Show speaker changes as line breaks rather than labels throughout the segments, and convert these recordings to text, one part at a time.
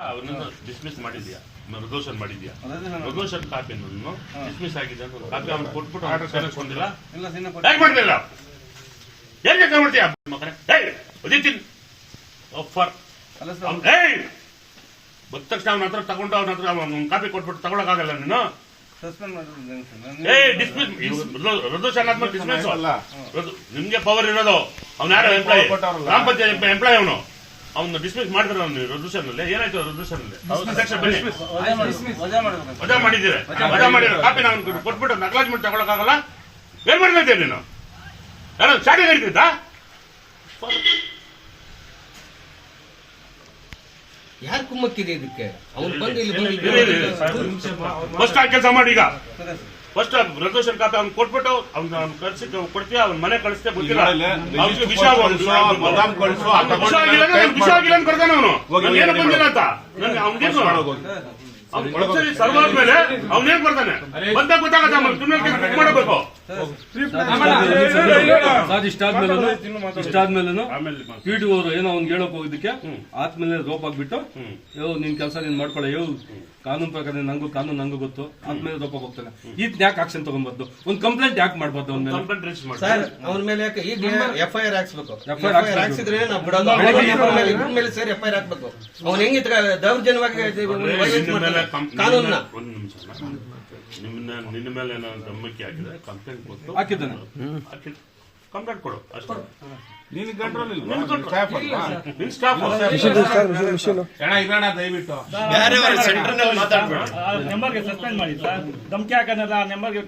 ಅವನನ್ನು ಡಿಸ್ಮಿಸ್ ಮಾಡಿದ್ಯಾ ರೆಸಲ್ಯೂಷನ್ ಮಾಡಿದ್ಯಾ ರೆಸಲ್ಯೂಷನ್ ಕಾಪಿ ಡಿಸ್ಮಿಸ್ ಆಗಿದೆ ಅಂತ ಕಾಪಿ ಅವ್ನು ಕೊಟ್ಬಿಟ್ಟು ಆರ್ಡರ್
ಸಿನ್ನ
ಹೇಗೆ ಮಾಡ್ತಿಲ್ಲ? ಏನ್ ಕೆಲಸ ಮಾಡ್ತೀಯ ಮಕ್ಕಳೇ ಒದಿತೀನಿ. ಆಫರ್ ಬಂದ ತಕ್ಷಣ ಅವನ ಹತ್ರ ತಗೊಂಡು ಅವನ ಹತ್ರ ಅವ್ನು ಕಾಪಿ ಕೊಟ್ಬಿಟ್ಟು ತಗೊಳಕಾಗಲ್ಲ ನೀನು?
ಸಸ್ಪೆಂಡ್ ಮಾಡಿರೋದು ಸರ್?
ಏಯ್ ಡಿಸ್ಮಿಸ್ ರೆಸಲ್ಯೂಷನ್ ಆದ್ಮೇಲೆ ಡಿಸ್ಮಿಸ್
ಅಲ್ಲ.
ನಿಮ್ಗೆ ಪವರ್ ಇರೋದು. ಅವ್ನು ಯಾರು ಎಂಪ್ಲಾಯ್. ಗ್ರಾಮ ಪಂಚಾಯತ್ ಎಂಪ್ಲಾಯ್ ಅವನು. ಅವ್ನು ಡಿಸ್ಮಿಸ್ ಮಾಡಿದ್ರೆ ಅವನು ರೆಸಲ್ಯೂಷನ್ ಅಲ್ಲಿ ಏನಾಯ್ತು ರೆಸಲ್ಯೂಷನ್ ಅಲ್ಲಿ ಅಧ್ಯಕ್ಷ ಬನ್ನಿ.
ವಜಾ
ಮಾಡಿದ್ದೀರಿ? ವಜಾ ಮಾಡಿರೋ ಕಾಪಿ ನಾನು ಕೊಟ್ಬಿಟ್ಟು ನಕಲಾಜ್ ಮಾಡಿ ತಗೊಳಕ್ಕಾಗಲ್ಲ? ಏನ್ ಮಾಡ್ತಾ ನೀನು? ಯಾರೋ ಶಾಖೆ ಹೇಳ್ತಿದ್ದ
ಯಾರು ಕುಮ್ಮಕ್ಕಿದೆ ಇದಕ್ಕೆ? ಅವ್ನು ಬಂದು ಇಲ್ಲಿ
ಆ ಕೆಲಸ ಮಾಡಿ ಈಗ. ಫಸ್ಟ್ ರೆಸಲ್ಯೂಷನ್ ಖಾತೆ ಅವ್ನು ಕೊಟ್ಬಿಟ್ಟು ಅವ್ನ ಅವ್ನು ಕಳ್ಸಿ ಕೊಡ್ತೀಯ ಅವ್ನ ಮನೆ ಕಳಿಸ್ತೇ ಗೊತ್ತಿಲ್ಲ. ಅವ್ನಿಗೆ ವಿಷ ವಿಷ ಆಗಿಲ್ಲ ವಿಷ ಆಗಿಲ್ಲ ಅಂತ ಅವನು. ಏನು ಬಂದಿಲ್ಲ ಅಂತ. ನನಗೆ ಅವ್ನಿಗೆ
ಮಾಡೋದು.
ಸರಿ ಸರ್ವ್ ಆದ್ಮೇಲೆ ಅವ್ನೇನ್ ಬರ್ತಾನೆ ಬಂದಾಗ ಗೊತ್ತಾಗತ್ತೆ ಮಾಡಬೇಕು.
ಇಷ್ಟಾದ್ಮೇಲೆ ಇಷ್ಟಾದ್ಮೇಲೆ
ಆಮೇಲೆ
ಪಿ ಟಿ ಅವರು ಏನೋ ಅವ್ನಿಗೆ ಹೇಳಕ್ ಹೋಗಿದ್ದಕ್ಕೆ ಆದ್ಮೇಲೆ ರೋಪ್ ಆಗ್ಬಿಟ್ಟು ಯೋ ನಿನ್ ಕೆಲಸ ನೀನ್ ಮಾಡ್ಕೊಳ್ಳೋ ಯೋ ಕಾನೂನು ಪ್ರಕಾರ ನಂಗೂ ಕಾನೂನು ನಂಗೂ ಗೊತ್ತು. ಆದ್ಮೇಲೆ ರೋಪ್ ಹೋಗ್ತಾನೆ ಈತ್ ಯಾಕೆ ಆಕ್ಷನ್ ತಗೊಂಡ್ಬಾರ್ದು ಒಂದ್ ಕಂಪ್ಲೇಂಟ್ ಯಾಕೆ ಮಾಡ್ಬಾರ್ದು ಅವ್ನ ಮೇಲೆ?
ಸರ್ ಅವನ ಮೇಲೆ ಯಾಕೆ? ಈಗ ಎಫ್ ಐ ಆರ್ ಹಾಕ್ಸ್ಬೇಕು. ಎಫ್ ಐ ಆರ್ ಹಾಕ್ಸಿದ್ರೆ ನಾವು ಬಿಡೋದು ಮೇಲೆ ಸೇರಿ ಎಫ್ ಐ ಆರ್ ಹಾಕ್ಬೇಕು. ಅವ್ನು ಹೆಂಗೆ ದೌರ್ಜನ್ಯವಾಗಿ ಕಾನೂನನ್ನ.
ನಿಮಿಷ ನಿನ್ನ ಮೇಲೆ ಏನಾದ್ರು ಧಮಕಿ ಹಾಕಿದ್ರೆ ಕಂಪ್ಲೇಂಟ್ ಕೊಟ್ಟು
ಹಾಕಿದ್ದಾನೆ
ಕಂಪ್ಲೇಂಟ್ ಕೊಡು ಅಷ್ಟೇ
ನೀನು ಕಂಟ್ರೋಲ್ ಇಲ್ಲ
ನಿನ್ control.
ಸ್ಟಾಫ್ ಅಲ್ವಾ
ನಿನ್ ಸ್ಟಾಫ್
ಅಣ್ಣ ಇರೋಣ ದಯವಿಟ್ಟು
ಬೇರೆಯವರ ಸೆಂಟರ್ನಲ್ಲಿ ಮಾತಾಡ್ಬೇಡ
ನಂಬರ್ಗೆ ಸಸ್ಪೆಂಡ್ ಮಾಡಿ ಸರ್ ಧಮಕಿ ಹಾಕೋಣಲ್ಲ ನಂಬರ್ಗೆ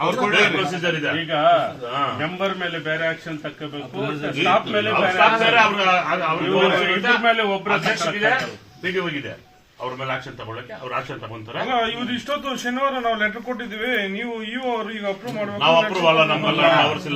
ಅವ್ರು ಕೊಡ್ಲಿ.
ಪ್ರೊಸೀಜರ್ ಇದೆ
ಈಗ
ನಂಬರ್
ಮೆಂಬರ್ ಮೇಲೆ ಬೇರೆ ಆಕ್ಷನ್ ತಕ್ಕಬೇಕು ಸ್ಟಾಫ್ ಮೇಲೆ ಬೇರೆ ಇದ್ರ ಮೇಲೆ
ಪಿಡಿಒ ಇದೆ ಅವ್ರ ಮೇಲೆ ಆಕ್ಷನ್ ತಗೊಳಕ್ಕೆ ಅವ್ರ ಆಕ್ಷನ್ ತಗೊಂತಾರೆ.
ಅಲ್ಲ ಇವ್ರು ಇಷ್ಟೊತ್ತು ಶನಿವಾರ ನಾವು ಲೆಟರ್ ಕೊಟ್ಟಿದ್ದೀವಿ. ನೀವು ಇವು ಅವರು ಈಗ ಅಪ್ರೂವ್ ಮಾಡಬೇಕು
ನಾವು ಅಪ್ರೂವ್ ಅಲ್ಲ ನಮ್ಮಲ್ಲ ಅವರ್ಸ್